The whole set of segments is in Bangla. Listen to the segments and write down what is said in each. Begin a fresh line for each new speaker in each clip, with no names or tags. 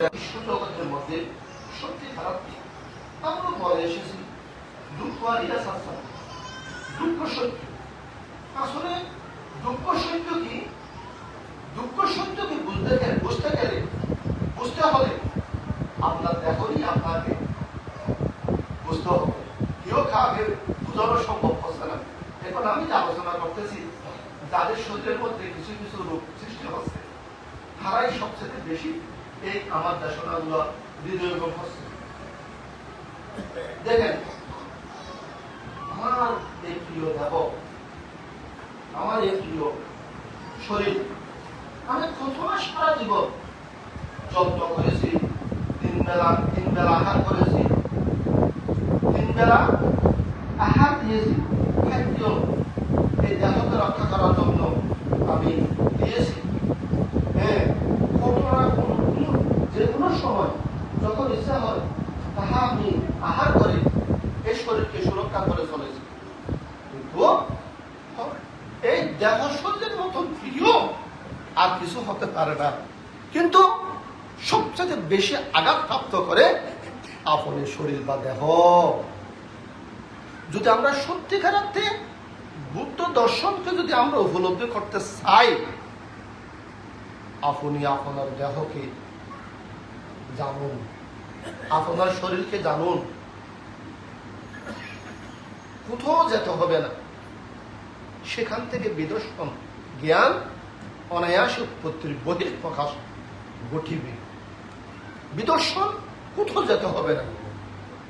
বিশ্ব মধ্যে সত্যি খারাপ কি? আমরা পরে এসেছি। দুঃখ আর ইরাস আসতাম দুঃখ সত্য। আসলে দুঃখ সত্য কি? দুঃখ সত্য কি বুঝতে গেলে বুঝতে গেলে, বুঝতে হলে আপনার দেখনই আপনাকে বুঝতে হবে। কেউ কাউকে বোঝানো সম্ভব হচ্ছে না। এখন আমি যে আলোচনা করতেছি যাদের শরীরের মধ্যে কিছু কিছু রোগ সৃষ্টি হচ্ছে। তারাই সবচেয়ে বেশি এই আমার দেশনাগুলো হৃদয় রোগ হচ্ছে দেখেন, আমার এই প্রিয় দেব আমার এই প্রিয় শরীর, আমি কত না সারা জীবন যত্ন করেছি তিন বেলা তিন বেলা আহার করেছি তিন বেলা আহার দিয়েছি। খাদ্য এই দেহকে রক্ষা করার জন্য আমি দিয়েছি হ্যাঁ কোনো না কোনো কোনো যে কোনো সময় যখন ইচ্ছা হয় তাহা আমি আহার করে এই শরীরকে সুরক্ষা করে চলেছি কিন্তু এই দেহ শরীরের মতন প্রিয় হতে পারে না। কিন্তু সবচেয়ে বেশি আঘাতপ্রাপ্ত করে আপনের শরীর বা দেহ। যদি আমরা সত্যিকার অর্থে বুদ্ধ দর্শনকে যদি আমরা উপলব্ধি করতে চাই, আপনি আপনার দেহকে জানুন, আপনার শরীরকে জানুন। কোথাও যেতে হবে না। সেখান থেকে বিদর্শন, জ্ঞান অনায়াস উৎপত্তির বহির প্রকাশ ঘটিবে। বিদর্শন কোথাও যেতে হবে না।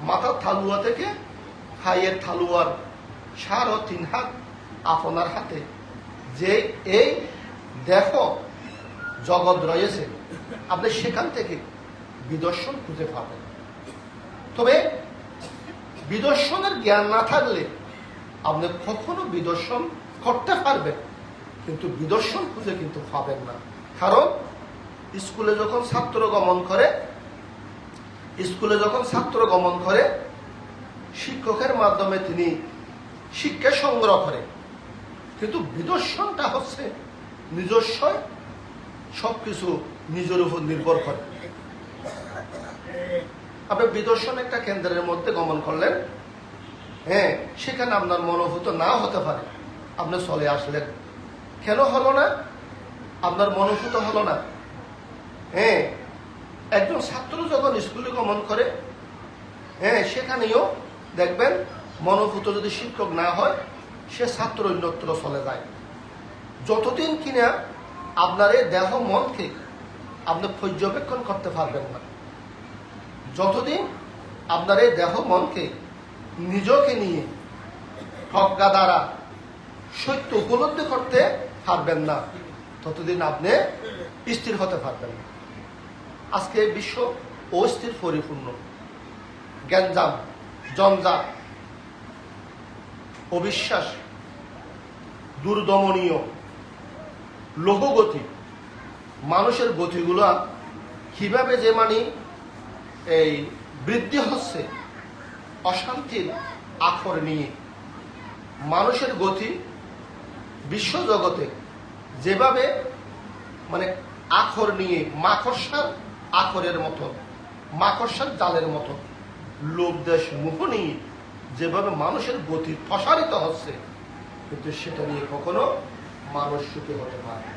মাথার থালুয়া থেকে হাইয়ের থালুয়ার সার ও তিন হাত আপনার হাতে। যে এই দেহ জগৎ রয়েছে, আপনি সেখান থেকে বিদর্শন খুঁজে পাবেন। তবে বিদর্শনের জ্ঞান না থাকলে আপনি কখনো বিদর্শন করতে পারবেন কিন্তু বিদর্শন খুঁজে কিন্তু পাবেন না। কারণ স্কুলে যখন ছাত্র গমন করে, স্কুলে যখন ছাত্র গমন করে, শিক্ষকের মাধ্যমে তিনি শিক্ষা সংগ্রহ করে কিন্তু বিদর্শনটা হচ্ছে নিজস্ব সবকিছু নিজের উপর নির্ভর করে। আপনি বিদর্শন একটা কেন্দ্রের মধ্যে গমন করলেন হ্যাঁ সেখানে আপনার মনোভূত না হতে পারে। আপনি চলে আসলেন। কেন হলো না, আপনার মনোভূত হলো না। হ্যাঁ একজন ছাত্র যখন স্কুলে গমন করে হ্যাঁ সেখানেও দেখবেন মনোভূত যদি শিক্ষক না হয়, সে ছাত্র অন্যত্র চলে যায়। যতদিন কিনা আপনার এই দেহ মনকে আপনি পর্যবেক্ষণ করতে পারবেন না। যতদিন আপনার এই দেহ মনকে নিজকে নিয়ে প্রজ্ঞা দ্বারা সত্য উপলব্ধি করতে পারবেন না। ততদিন আপনি স্থির হতে পারবেন না। আজকে বিশ্ব অস্থির পরিপূর্ণ। গ্যাঞ্জাম জঞ্জাট অবিশ্বাস, দুর্দমনীয়, লোহগতি, মানুষের গতিগুলো কীভাবে যে মানে এই বৃদ্ধি হচ্ছে, অশান্তির আখর নিয়ে। মানুষের গতি বিশ্বজগতে যেভাবে মানে আখর নিয়ে মাকড়সার আখরের মতো, মাকড়সার জালের মতো লোভ, দেশ মুখ নিয়ে যেভাবে মানুষের গতি প্রসারিত হচ্ছে, কিন্তু সেটা নিয়ে কখনো মানুষ সুখী হতে পারে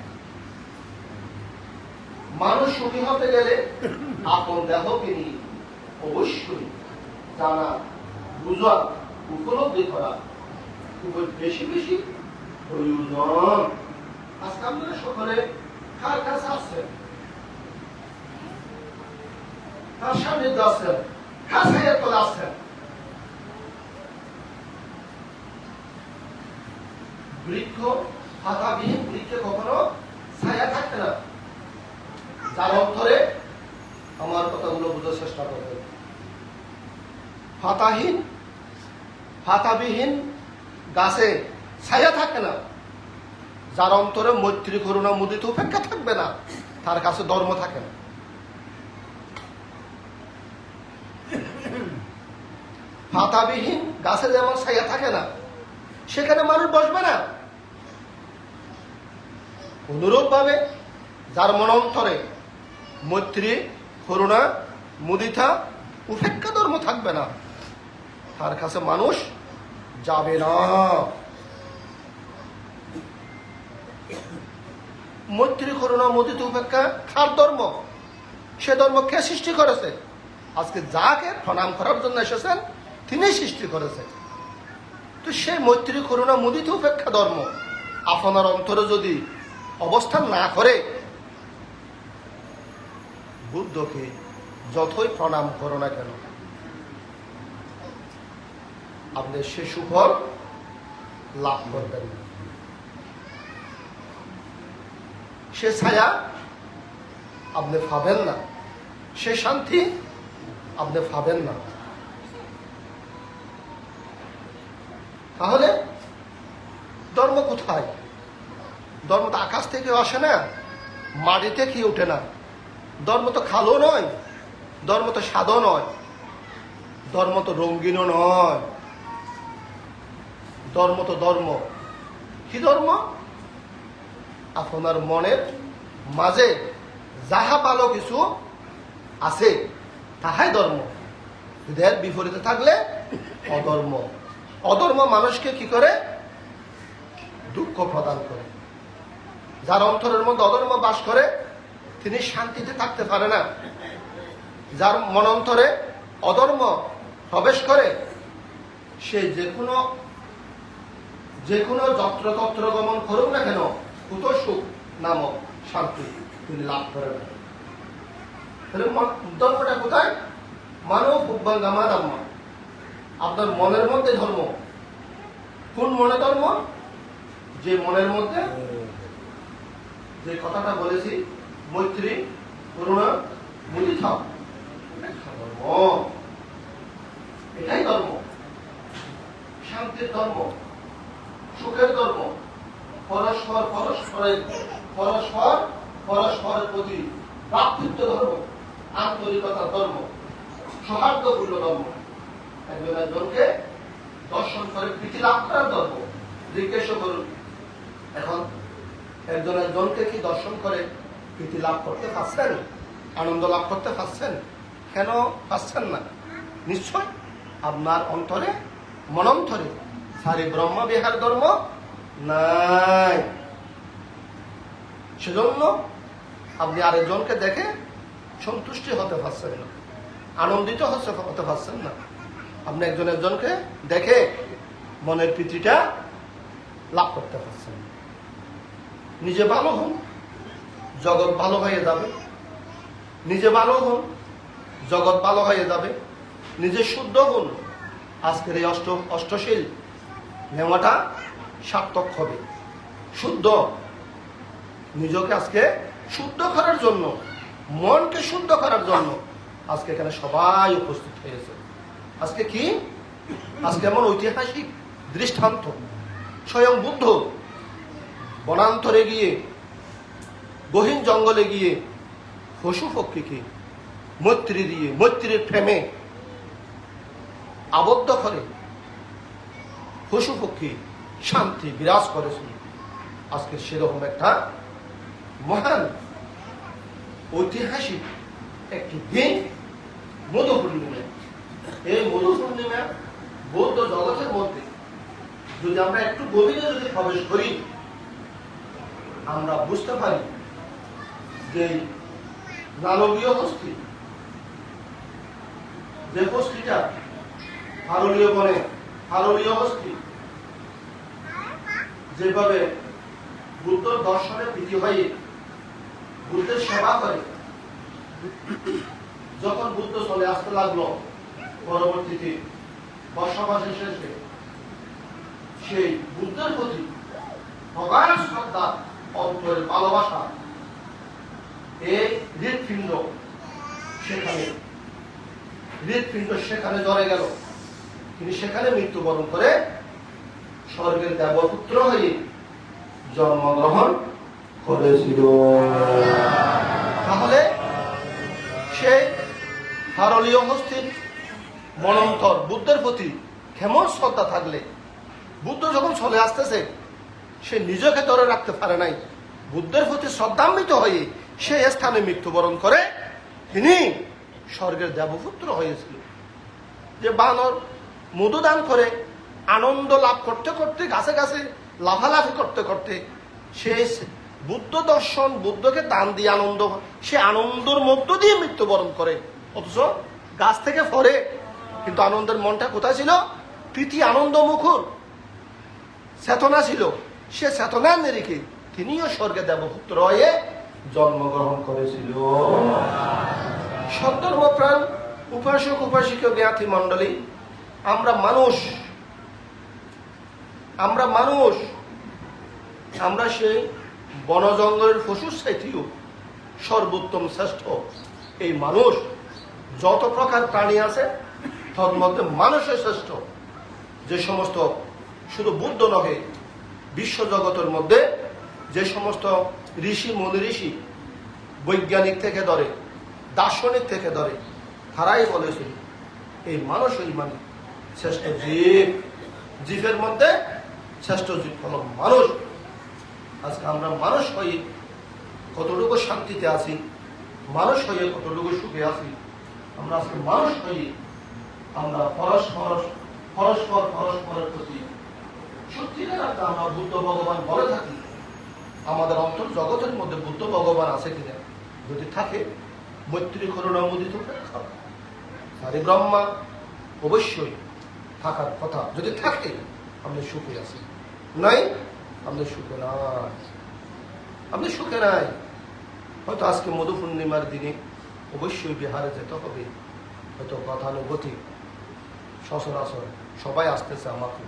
মানুষ সুখী হতে গেলে আপন দেহকে নিয়ে অবশ্যই জানা, বুঝা উপলব্ধি করা খুব বেশি বেশি প্রয়োজন। আজকে আপনারা সকলে কার কাছে আছেন কার সান্নিধ্য আছেন কাছে তোলা আছেন বৃক্ষ পাতাবিহীন বৃক্ষে কখনো ছায়া থাকে না। যার অন্তরে আমার কথাগুলো বোঝার চেষ্টা করবেন। পাতাহীন, পাতাবিহীন গাছে ছায়া থাকে না। যার অন্তরে মৈত্রী করুণা মুদিত উপেক্ষা থাকবে না, তার কাছে ধর্ম থাকে না। পাতাবিহীন গাছে যেমন ছায়া থাকে না, সেখানে মানুষ বসবে না। অনুরূপ ভাবে যার মনন্তরে মৈত্রী, করুণা, মুদিতা, উপেক্ষা ধর্ম থাকবে না, তার কাছে মানুষ যাবে না। মৈত্রী করুণা মুদিত উপেক্ষা কার ধর্ম। সে ধর্ম কে সৃষ্টি করেছে? আজকে যাকে প্রণাম করার জন্য এসেছেন, তিনি সৃষ্টি করেছে। তো সেই মৈত্রী করুণা মুদিত উপেক্ষা ধর্ম। আপনার অন্তরে যদি অবস্থান না করে, বুদ্ধকে যতই প্রণাম করো না কেন, আপনি সে সুফল লাভ করবেন না। সে ছায়া আপনি পাবেন না। সে শান্তি আপনি পাবেন না। তাহলে ধর্ম কোথায়? ধর্ম তো আকাশ থেকে আসে না মাটি থেকে ওঠে না? ধর্ম তো খালো নয়, ধর্ম তো সাদও নয়, ধর্ম তো রঙ্গিনও নয়। ধর্ম তো ধর্ম। কি ধর্ম? আপনার মনের মাঝে যাহা ভালো কিছু আছে, তাহাই ধর্ম। হৃদয়ের বিপরীতে থাকলে অধর্ম। অধর্ম মানুষকে কি করে? দুঃখ প্রদান করে। যার অন্তরের মধ্যে অধর্ম বাস করে, তিনি শান্তিতে থাকতে পারে না। যার মন অন্তরে অধর্ম প্রবেশ করে, সে যে কোনো যে কোনো যত্রতত্র গমন করুক না কেন কুত সুখ নামক শান্তি তিনি লাভ করেন। তাহলে ধর্মটা কোথায়? মানব উব্বাঙ্গামা দাম্মা। আপনার মনের মধ্যে ধর্ম। কোন মনে ধর্ম? যে মনের মধ্যে যে কথাটা বলেছি, মৈত্রী, করুণা, মুদিতা। ধর্ম? এটাই ধর্ম। শান্তির ধর্ম। সুখের ধর্ম। পরস্পর পরস্পরের পরস্পর পরস্পরের প্রতি ভ্রাতৃত্ব ধর্ম, আন্তরিকতা ধর্ম, সৌহার্দ্যপূর্ণ ধর্ম। একজন একজনকে দর্শন করে প্রীতি লাভ করার ধর্ম। জিজ্ঞেস করুন, এখন একজন একজনকে কি দর্শন করে প্রীতি লাভ করতে পারছেন? আনন্দ লাভ করতে পারছেন? কেন পাচ্ছেন না? নিশ্চয় আপনার অন্তরে, মনন্তরে সারি ব্রহ্ম বিহার ধর্ম নাই। সেজন্য আপনি আরেকজনকে দেখে সন্তুষ্টি হতে পারছেন না। আনন্দিত হচ্ছে হতে পারছেন না। আপনি একজন একজনকে দেখে মনের প্রীতিটা লাভ করতে পারছেন নিজে ভালো হন, জগৎ ভালো হয়ে যাবে। নিজে ভালো হন, জগৎ ভালো হয়ে যাবে। নিজে শুদ্ধ হন। আজকের এই অষ্ট অষ্টশীল নেওয়াটা সার্থক হবে। শুদ্ধ। নিজকে আজকে শুদ্ধ করার জন্য, মনকে শুদ্ধ করার জন্য আজকে এখানে সবাই উপস্থিত হয়েছে। আজকে কি? আজকে এমন ঐতিহাসিক দৃষ্টান্ত। স্বয়ং বুদ্ধ বনান্তরে গিয়ে, গহীন জঙ্গলে গিয়ে, পশু পক্ষীকে মৈত্রী দিয়ে, মৈত্রীর প্রেমে আবদ্ধ করে, পশু পক্ষী শান্তি বিরাজ করেছিল আজকে সেরকম একটা মহান ঐতিহাসিক একটি দিন মধু পূর্ণিমা এই মধু পূর্ণিমা বৌদ্ধ জগতের মধ্যে যদি আমরা একটু গভীরে যদি প্রবেশ করি, আমরা বুঝতে পারি যে নারকীয় হস্তি, যে হস্তিটা হারলীয় বনে হারলীয় হস্তি যেভাবে বুদ্ধ দর্শনে প্রীতি হয়ে, বুদ্ধের সেবা করে, যখন বুদ্ধ চলে আসতে লাগল পরবর্তীতে বর্ষাবাসের শেষে সেই বুদ্ধের প্রতি প্রগাঢ় শ্রদ্ধা অন্তরের ভালোবাসা, এই হৃৎপিণ্ড সেখানে হৃৎপিণ্ড সেখানে জড়ে গেল। তিনি সেখানে মৃত্যুবরণ করে স্বর্গের দেবপুত্র হয়ে জন্মগ্রহণ করেছিল। তাহলে সেই হারলীয় হস্তির মনন্তর বুদ্ধের প্রতি কেমন শ্রদ্ধা থাকলে? বুদ্ধ যখন চলে আসতেছে, সে নিজেকে ধরে রাখতে পারে নাই। বুদ্ধের প্রতি শ্রদ্ধান্বিত হয়ে সে স্থানে মৃত্যুবরণ করে তিনি স্বর্গের দেবপুত্র হয়েছিল। যে বানর মধু দান করে আনন্দ লাভ করতে করতে, গাছে গাছে লাফালাফি করতে করতে সে বুদ্ধ দর্শন, বুদ্ধকে দান দিয়ে আনন্দ সে আনন্দর মধ্য দিয়ে মৃত্যুবরণ করে। অথচ গাছ থেকে ফরে। কিন্তু আনন্দের মনটা কোথায় ছিল? প্রীতি আনন্দ মুখর চেতনা ছিল। সে চেতনার নিরিখে তিনিও স্বর্গে দেবপুত্র হয়ে জন্মগ্রহণ করেছিল। সন্তর্মপ্রাণ উপাসক, উপাসিক, জ্ঞাতি, মণ্ডলী, আমরা মানুষ আমরা মানুষ, আমরা সেই বন জঙ্গলের পশুর সাইতেও সর্বোত্তম শ্রেষ্ঠ। এই মানুষ যত প্রকার প্রাণী আছে, তার মধ্যে মানুষের শ্রেষ্ঠ। যে সমস্ত শুধু বুদ্ধ নহে বিশ্ব জগতের মধ্যে যে সমস্ত ঋষি, মনি ঋষি বৈজ্ঞানিক থেকে ধরে, দার্শনিক থেকে ধরে, তারাই বলেছিল এই মানুষই মানে শ্রেষ্ঠ জীব। জীবের মধ্যে শ্রেষ্ঠ হল মানুষ। আজকে আমরা মানুষ হয়ে কতটুকু শান্তিতে আছি, মানুষ হয়ে কতটুকু সুখে আছি, আমরা আজকে মানুষ হয়ে আমরা পরস্পর পরস্পর, পরস্পরের প্রতি সত্যিকার আমরা বুদ্ধ ভগবান বলে থাকি। আমাদের অন্তর জগতের মধ্যে বুদ্ধ ভগবান আছে কিনা যদি থাকে, মৈত্রী করুণা মুদিত সারি ব্রহ্মা অবশ্যই থাকার কথা যদি থাকে, আমরা সুখে আছি। নাই? আমাদের সুখে নাই। আমাদের সুখে নাই। হয়তো আজকে মধু পূর্ণিমার দিনে অবশ্যই বিহারে যেতে হবে। হয়তো গতানুগতিক সচরাচর সবাই আসতেছে আমাকে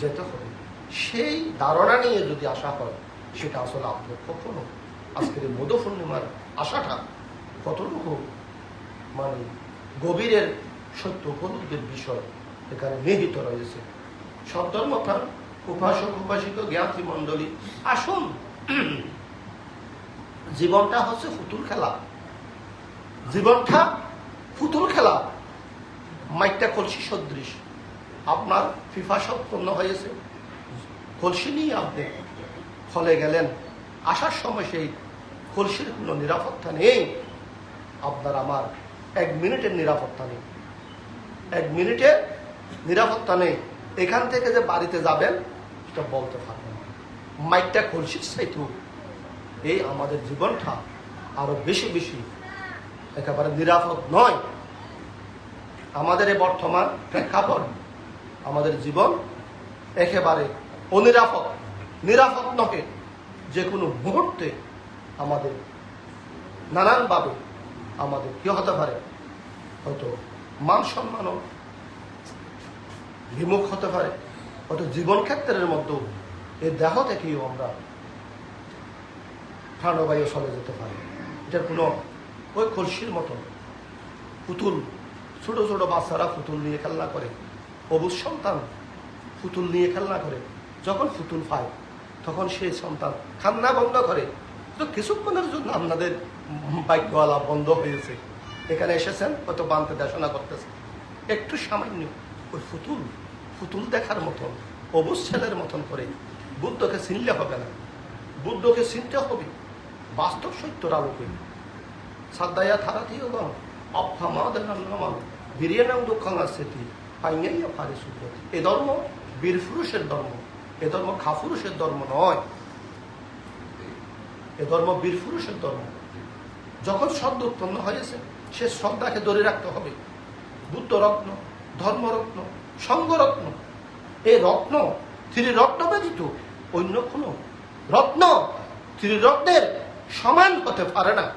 যেতে হবে। সেই ধারণা নিয়ে যদি আসা হয়, সেটা আসলে আপনার কখনো। আজকের মধু পূর্ণিমার আশাটা কতটুকু? মানে গভীরের সত্য উপলব্ধির বিষয় এখানে নিহিত রয়েছে। সব ধর্মপ্রাণ উপাসক উপাসিত জ্ঞাতি মণ্ডলী। আসুন। জীবনটা হচ্ছে ফুতুল খেলা। জীবনটা ফুতুল খেলা। মাইকটা কলসি সদৃশ। আপনার ফিফা সম্পন্ন হয়েছে। কলসি নিয়ে আপনি ফলে গেলেন। আসার সময় সেই কলসির কোনো নিরাপত্তা নেই। আপনার আমার এক মিনিটের নিরাপত্তা নেই। এক মিনিটের নিরাপত্তা নেই। এখান থেকে যে বাড়িতে যাবেন সেটা বলতে পারবেন না। মাইকটা কলসির চাইতো এই আমাদের জীবনটা আরও বেশি বেশি একেবারে নিরাপদ নয়। আমাদের এই বর্তমান প্রেক্ষাপট, আমাদের জীবন একেবারে অনিরাপদ, নিরাপদ নহে। যে কোনো মুহূর্তে আমাদের নানানভাবে আমাদের কি হতে পারে? হয়তো মান সম্মানও বিমুখ হতে পারে। হয়তো জীবন ক্ষেত্রের মধ্যেও এই দেহ থেকেও আমরা প্রাণবায়ু চলে যেতে পারি। এটার কোনো ওই কলসির মতন পুতুল, ছোট ছোট বাচ্চারা পুতুল নিয়ে খেলনা করে, অবুজ সন্তান পুতুল নিয়ে খেলনা করে, যখন পুতুল পায়, তখন সেই সন্তান কান্না বন্ধ করে। তো কিছুক্ষণের জন্য আপনাদের বাক্যওয়ালা বন্ধ হয়েছে। এখানে এসেছেন হয়তো বানতে দেশনা করতেছে একটু সামান্য ওই পুতুল পুতুল দেখার মতন, অবুজ ছেলের মতন করে বুদ্ধকে চিনলে হবে না। বুদ্ধকে চিনতে হবে, বাস্তব সত্যর আলোকে সাদ্দায়া থারাথিও গম অফামাদের নামান বীরিয়ানাম দুঃখাং আসেতি পাইয়াইয়া ফারে সুব্রতি। এ ধর্ম বীর পুরুষের ধর্ম, এ ধর্ম খাফুরুষের ধর্ম নয়। এ ধর্ম বীর পুরুষের ধর্ম। যখন শব্দ উৎপন্ন হয়েছে, সে শ্রদ্ধাকে ধরে রাখতে হবে। বুদ্ধ রত্ন ধর্মরত্ন সঙ্গরত্ন। এই রত্ন ত্রিরত্ন ব্যতীত অন্য কোনো রত্ন ত্রিরত্নের সমান হতে পারে না।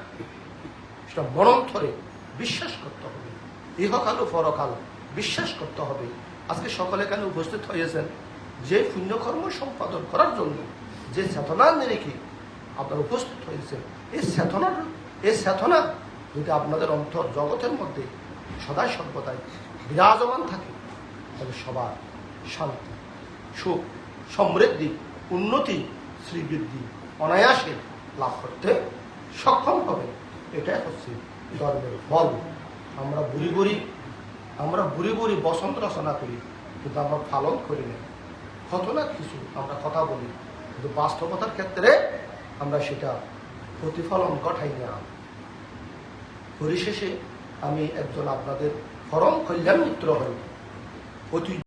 সেটা মনন্তরে বিশ্বাস করতে হবে। ইহকাল ও পরকাল বিশ্বাস করতে হবে। আজকে সকলে কেন উপস্থিত হয়েছেন যে পুণ্যকর্ম সম্পাদন করার জন্য, যে চেতনার নিরিখে আপনার উপস্থিত হয়েছেন। এই চেতনার, এই চেতনা যদি আপনাদের অন্তর জগতের মধ্যে সদাই সর্বদাই বিরাজমান থাকে তাহলে সবার শান্তি সুখ, সমৃদ্ধি, উন্নতি, শ্রীবৃদ্ধি, অনায়াসে লাভ করতে সক্ষম হবে। এটাই হচ্ছে ধর্মের ফল। আমরা বুড়ি বুড়ি, আমরা বুড়ি বুড়ি বসন্ত রচনা করি, কিন্তু আমরা পালন করি না। কত না কিছু আমরা কথা বলি, কিন্তু বাস্তবতার ক্ষেত্রে আমরা সেটা প্রতিফলন ঘটাই না। পরিশেষে আমি একজন আপনাদের পরম কল্যাণ মিত্র হই। O tun